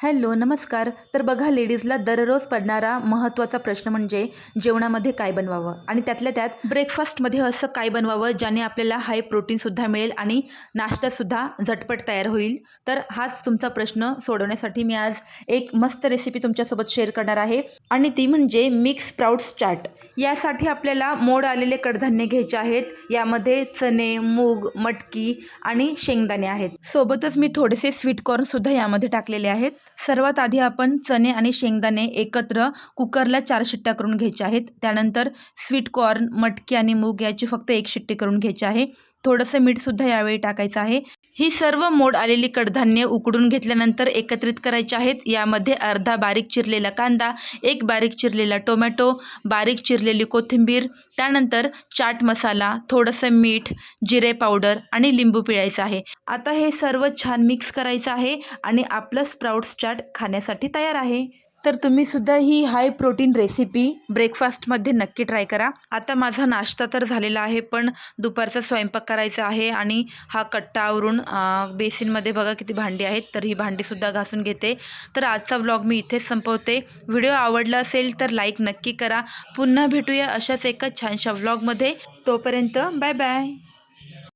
Hello नमस्कार. तर बघा लेडीजला दररोज पडणारा महत्त्वाचा प्रश्न म्हणजे जेवणामध्ये काय बनवावं? आणि त्यातल्या त्यात ब्रेकफास्टमध्ये असं काय बनवावं ज्याने आपल्याला हाय प्रोटीनसुद्धा मिळेल आणि नाश्तासुद्धा झटपट तयार होईल? तर हाच तुमचा प्रश्न सोडवण्यासाठी मी आज एक मस्त रेसिपी तुमच्यासोबत शेअर करणार आहे. आणि ती म्हणजे मिक्स प्राऊट्स चाट यासाठी आपल्याला मोड आलेले कडधान्य घ्यायचे आहेत. यामध्ये चणे मूग मटकी आणि शेंगदाणे आहेत. सोबतच मी थोडेसे स्वीट कॉर्नसुद्धा यामध्ये टाकलेले आहेत. सर्वात आधी आपण चणे आणि शेंगदाणे एकत्र कुकरला चार शिट्ट्या करून घ्यायच्या आहेत. त्यानंतर स्वीट कॉर्न मटकी आणि मूग याची फक्त एक शिट्टी करून घ्यायची आहे. थोडंसं मीठसुद्धा यावेळी टाकायचं आहे. ही सर्व मोड आलेली कडधान्ये उकडून घेतल्यानंतर एकत्रित करायची आहेत. यामध्ये अर्धा बारीक चिरलेला कांदा एक बारीक चिरलेला टोमॅटो बारीक चिरलेली कोथिंबीर त्यानंतर चाट मसाला थोडंसं मीठ जिरे पावडर आणि लिंबू पिळायचं आहे. आता हे सर्व छान मिक्स करायचं आहे आणि आपलं स्प्राउट्स चाट खाण्यासाठी तयार आहे. तर तुम्ही सुद्धा ही हाय प्रोटीन रेसिपी ब्रेकफास्टमध्ये नक्की ट्राय करा. आता माझा नाश्ता तर झालेला आहे पण दुपारचा स्वयंपाक करायचा आहे आणि हा कट्टा आवरून बेसिनमध्ये बघा किती भांडी आहेत तर ही भांडीसुद्धा घासून घेते. तर आजचा ब्लॉग मी इथेच संपवते. व्हिडिओ आवडला असेल तर लाईक नक्की करा. पुन्हा भेटूया अशाच एका छानशा व्लॉगमध्ये तोपर्यंत बाय बाय